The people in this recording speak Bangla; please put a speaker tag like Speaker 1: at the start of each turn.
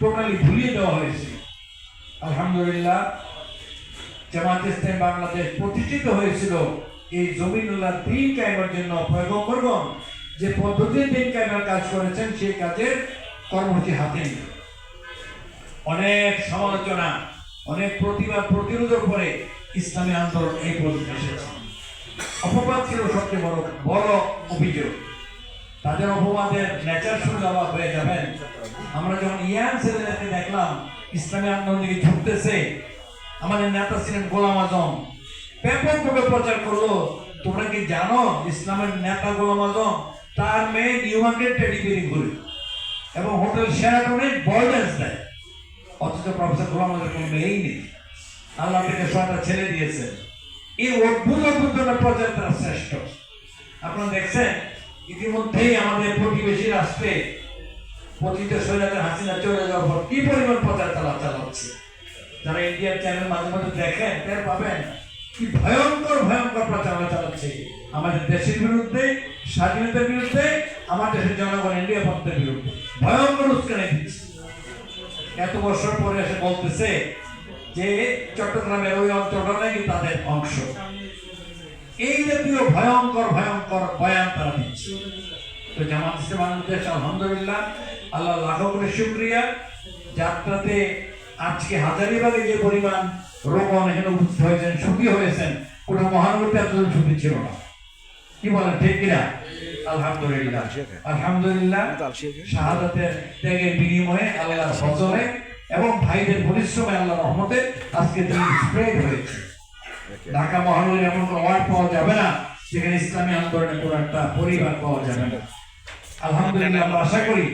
Speaker 1: টোটালি ভুলিয়ে দেওয়া হয়েছে। আলহামদুলিল্লাহ, জামাত ইসলাম বাংলাদেশ প্রতিষ্ঠিত হয়েছিল এই জমিনুল্লাহ দিন কায়েমের জন্য পয়গম্বরগণ যে পদ্ধতির দিন কায়েমের কাজ করেছেন, সেই কাজের কর্মসূচি হাতে অনেক সমালোচনা, অনেক প্রতিবাদ, প্রতিরোধের পরে ইসলামী আন্দোলন এই পর্যন্ত এসেছে। অপবাদ ছিল সবচেয়ে বড় বড় অভিযোগ। তাদের অপবাদের নেচার শুরু অবাক হয়ে যাবেন আমরা যখন ইয়ান ছেলেদেরকে দেখলাম, ইসলামী আন্দোলন দিকে ঝুঁকতেছে, আমাদের নেতা ছিলেন গোলাম আজম। ব্যাপকভাবে প্রচার করল। তোমরা কি জানো ইসলামের নেতা গোলাম আজম? তার মেয়ে নিউ মার্কেট টেডি বিলি ঘুরে। এবং হোটেল শেরাটনে বল ড্যান্স দেয়। অথচ প্রফেসর গোলাম আজমের কোনো মেয়েই নেই। আল্লাহ থেকে সরকার ছেড়ে দিয়েছেন এই অদ্ভুত অদ্ভুত প্রচার তারা শ্রেষ্ঠ। আপনারা দেখছেন ইতিমধ্যেই আমাদের প্রতিবেশী রাষ্ট্রে পতিত সৈরাদের হাসিনা চলে যাওয়ার পর কি পরিমাণ প্রচার তারা চালাচ্ছে? যারা ইন্ডিয়ার চ্যানেল মাঝে মাঝে দেখেন, টের পাবেন কি ভয়ঙ্কর ভয়ঙ্কর প্রচারণা চালাচ্ছে। আমাদের দেশের বিরুদ্ধে, স্বাধীনতার বিরুদ্ধে, আমার দেশের জনগণ ইন্ডিয়া পথের বিরুদ্ধে। ভয়ঙ্কর উস্কানি দিচ্ছে। এত বছর পরে এসে বলতেছে যে, চট্টগ্রামের ওই অঞ্চলটা নাকি তাদের অংশ। জাতীয় ভয়ঙ্কর ভয়ঙ্কর বয়ান তারা দিচ্ছে। তো জামাত ইসলাম বাংলাদেশ আলহামদুলিল্লাহ আল্লাহ লাখো করে শুক্রিয়া। যাত্রাতে আজকে হাজারিবাগে যে পরিমাণ রোগন এখানে উপস্থিত হয়েছেন, সুখী হয়েছেন, কোনো মহানগরতে এতজন সুখী ছিল না। কি বলেন, ঠিক কিনা? আলহামদুলিল্লাহ। আলহামদুলিল্লাহ, শাহাদাতের ত্যাগের বিনিময়ে আল্লাহর ফজলে এবং ভাইদের পরিশ্রমে আল্লাহ রহমতে আজকে দিন স্প্রেড হয়েছে। ঢাকা মহানগরী এমন কোনো ওয়ার্ড পাওয়া যাবে না সেখানে ইসলামী আন্দোলনের কোনো একটা পরিবার পাওয়া যাবে না। আলহামদুলিল্লাহ আমরা আশা করি